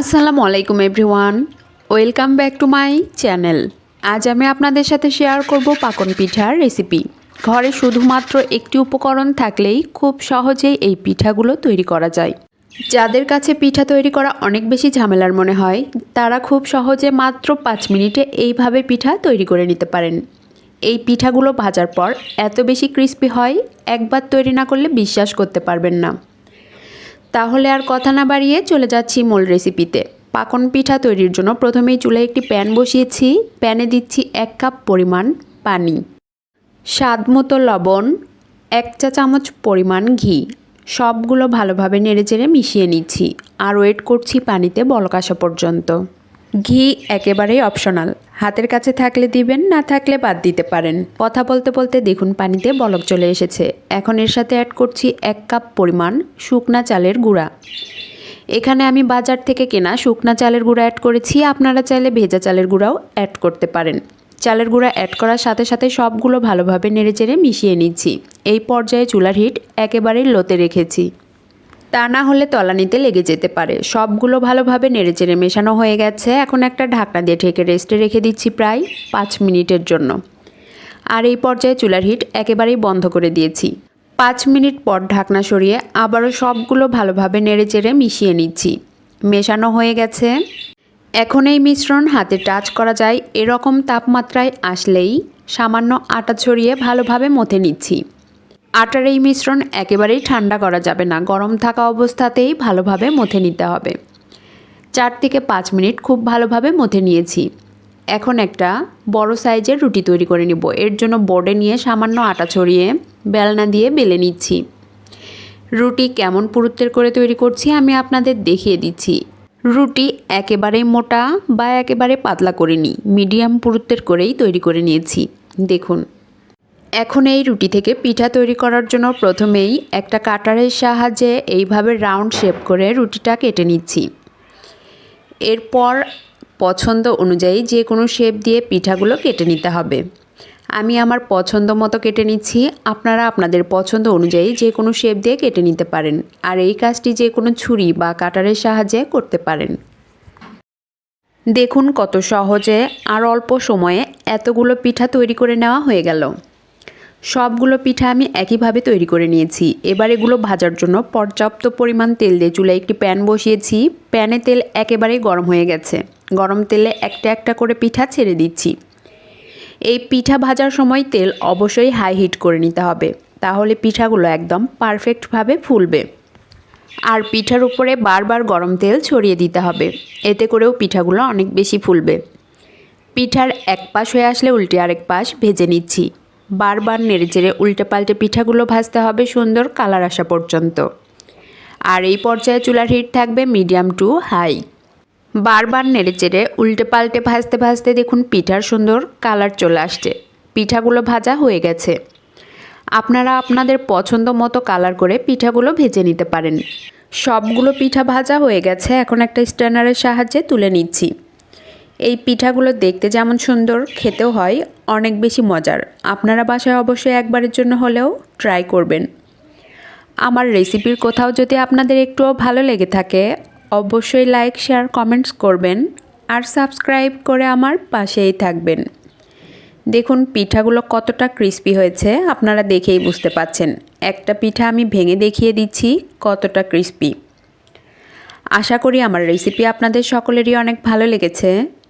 আসসালামু আলাইকুম everyone. Welcome back to my channel. আজ আমি আপনাদের সাথে শেয়ার করব পাকন পিঠার রেসিপি। ঘরে শুধুমাত্র একটি উপকরণ থাকলেই খুব সহজেই এই পিঠাগুলো তৈরি করা যায়। যাদের কাছে পিঠা তৈরি করা অনেক বেশি ঝামেলার মনে হয়, তারা খুব সহজে মাত্র পাঁচ মিনিটে এইভাবে পিঠা তৈরি করে নিতে পারেন। এই পিঠাগুলো ভাজার পর এত বেশি ক্রিস্পি হয়, একবার তৈরি না করলে বিশ্বাস করতে পারবেন না। তাহলে আর কথা না বাড়িয়ে চলে যাচ্ছি মূল রেসিপিতে। পাকন পিঠা তৈরির জন্য প্রথমেই চুলায় একটি প্যান বসিয়েছি। প্যানে দিচ্ছি এক কাপ পরিমাণ পানি। স্বাদ মতো লবণ, এক চা চামচ পরিমাণ ঘি। সবগুলো ভালোভাবে নেড়ে চেড়ে মিশিয়ে নিচ্ছি। আর ওয়েট করছি পানিতে বলক আসা পর্যন্ত। ঘি একেবারেই অপশনাল হাতের কাছে থাকলে দিবেন, না থাকলে বাদ দিতে পারেন। কথা বলতে বলতে দেখুন পানিতে বলক চলে এসেছে। এখন এর সাথে অ্যাড করছি এক কাপ পরিমাণ শুকনা চালের গুঁড়া। এখানে আমি বাজার থেকে কেনা শুকনা চালের গুঁড়া অ্যাড করেছি। আপনারা চাইলে ভেজা চালের গুঁড়াও অ্যাড করতে পারেন। চালের গুঁড়া অ্যাড করার সাথে সাথে সবগুলো ভালোভাবে নেড়েচেড়ে মিশিয়ে নিচ্ছি। এই পর্যায়ে চুলার হিট একেবারেই লোতে রেখেছি। তা না হলে তলানিতে লেগে যেতে পারে। সবগুলো ভালোভাবে নেড়েচেড়ে মেশানো হয়ে গেছে। এখন একটা ঢাকনা দিয়ে ঢেকে রেস্টে রেখে দিচ্ছি প্রায় পাঁচ মিনিটের জন্য। আর এই পর্যায়ে চুলার হিট একেবারেই বন্ধ করে দিয়েছি। পাঁচ মিনিট পর ঢাকনা সরিয়ে আবারও সবগুলো ভালোভাবে নেড়েচেড়ে মিশিয়ে নিচ্ছি। মেশানো হয়ে গেছে। এখন এই মিশ্রণ হাতে টাচ করা যায়। এরকম তাপমাত্রায় আসলেই সামান্য আটা ছড়িয়ে ভালোভাবে মথে নিচ্ছি। আটার এই মিশ্রণ একেবারেই ঠান্ডা করা যাবে না। গরম থাকা অবস্থাতেই ভালোভাবে মথে নিতে হবে। চার থেকে পাঁচ মিনিট খুব ভালোভাবে মথে নিয়েছি। এখন একটা বড় সাইজের রুটি তৈরি করে নিব। এর জন্য বোর্ডে নিয়ে সামান্য আটা ছড়িয়ে বেলনা দিয়ে বেলে নিচ্ছি। রুটি কেমন পুরুত্বের করে তৈরি করছি আমি আপনাদের দেখিয়ে দিচ্ছি। রুটি একেবারে মোটা বা একেবারে পাতলা করে করিনি মিডিয়াম পুরুত্বের করেই তৈরি করে নিয়েছি। দেখুন। এখন এই রুটি থেকে পিঠা তৈরি করার জন্য প্রথমেই একটা কাটারের সাহায্যে এইভাবে রাউন্ড শেপ করে রুটিটা কেটে নিচ্ছি। এরপর পছন্দ অনুযায়ী যে কোনো শেপ দিয়ে পিঠাগুলো কেটে নিতে হবে। আমি আমার পছন্দ মতো কেটে নিচ্ছি। আপনারা আপনাদের পছন্দ অনুযায়ী যে কোনো শেপ দিয়ে কেটে নিতে পারেন। আর এই কাজটি যে কোনো ছুরি বা কাটারের সাহায্যে করতে পারেন। দেখুন কত সহজে আর অল্প সময়ে এতগুলো পিঠা তৈরি করে নেওয়া হয়ে গেল। সবগুলো পিঠা আমি একইভাবে তৈরি করে নিয়েছি। এবার এগুলো ভাজার জন্য পর্যাপ্ত পরিমাণ তেল দিয়ে চুলায় একটি প্যান বসিয়েছি। প্যানে তেল একেবারেই গরম হয়ে গেছে। গরম তেলে একটা একটা করে পিঠা ছেড়ে দিচ্ছি। এই পিঠা ভাজার সময় তেল অবশ্যই হাই হিট করে নিতে হবে। তাহলে পিঠাগুলো একদম পারফেক্টভাবে ফুলবে। আর পিঠার উপরে বারবার গরম তেল ছড়িয়ে দিতে হবে। এতে করেও পিঠাগুলো অনেক বেশি ফুলবে। পিঠার এক পাশ হয়ে আসলে উল্টে আরেক পাশ ভেজে নিচ্ছি। বারবার নেড়েচেড়ে উল্টে পাল্টে পিঠাগুলো ভাজতে হবে সুন্দর কালার আসা পর্যন্ত। আর এই পর্যায়ে চুলার হিট থাকবে মিডিয়াম টু হাই। বারবার নেড়েচেড়ে উল্টে পাল্টে ভাজতে ভাজতে দেখুন পিঠার সুন্দর কালার চলে আসছে। পিঠাগুলো ভাজা হয়ে গেছে। আপনারা আপনাদের পছন্দ মতো কালার করে পিঠাগুলো ভেজে নিতে পারেন। সবগুলো পিঠা ভাজা হয়ে গেছে। এখন একটা স্ট্যান্ডারের সাহায্যে তুলে নিচ্ছি। এই পিঠাগুলো দেখতে যেমন সুন্দর, খেতেও হয়, অনেক বেশি মজার। আপনারা বাসায় অবশ্যই একবারের জন্য হলেও ট্রাই করবেন। আমার রেসিপির কোথাও যদি আপনাদের একটুও ভালো লেগে থাকে, অবশ্যই লাইক শেয়ার কমেন্টস করবেন আর সাবস্ক্রাইব করে আমার পাশেই থাকবেন। দেখুন, পিঠাগুলো কতটা ক্রিস্পি হয়েছে, আপনারা দেখেই বুঝতে পাচ্ছেন। একটা পিঠা আমি ভেঙে দেখিয়ে দিচ্ছি কতটা ক্রিস্পি আশা করি আমার রেসিপি আপনাদের সকলেরই অনেক ভালো লেগেছে।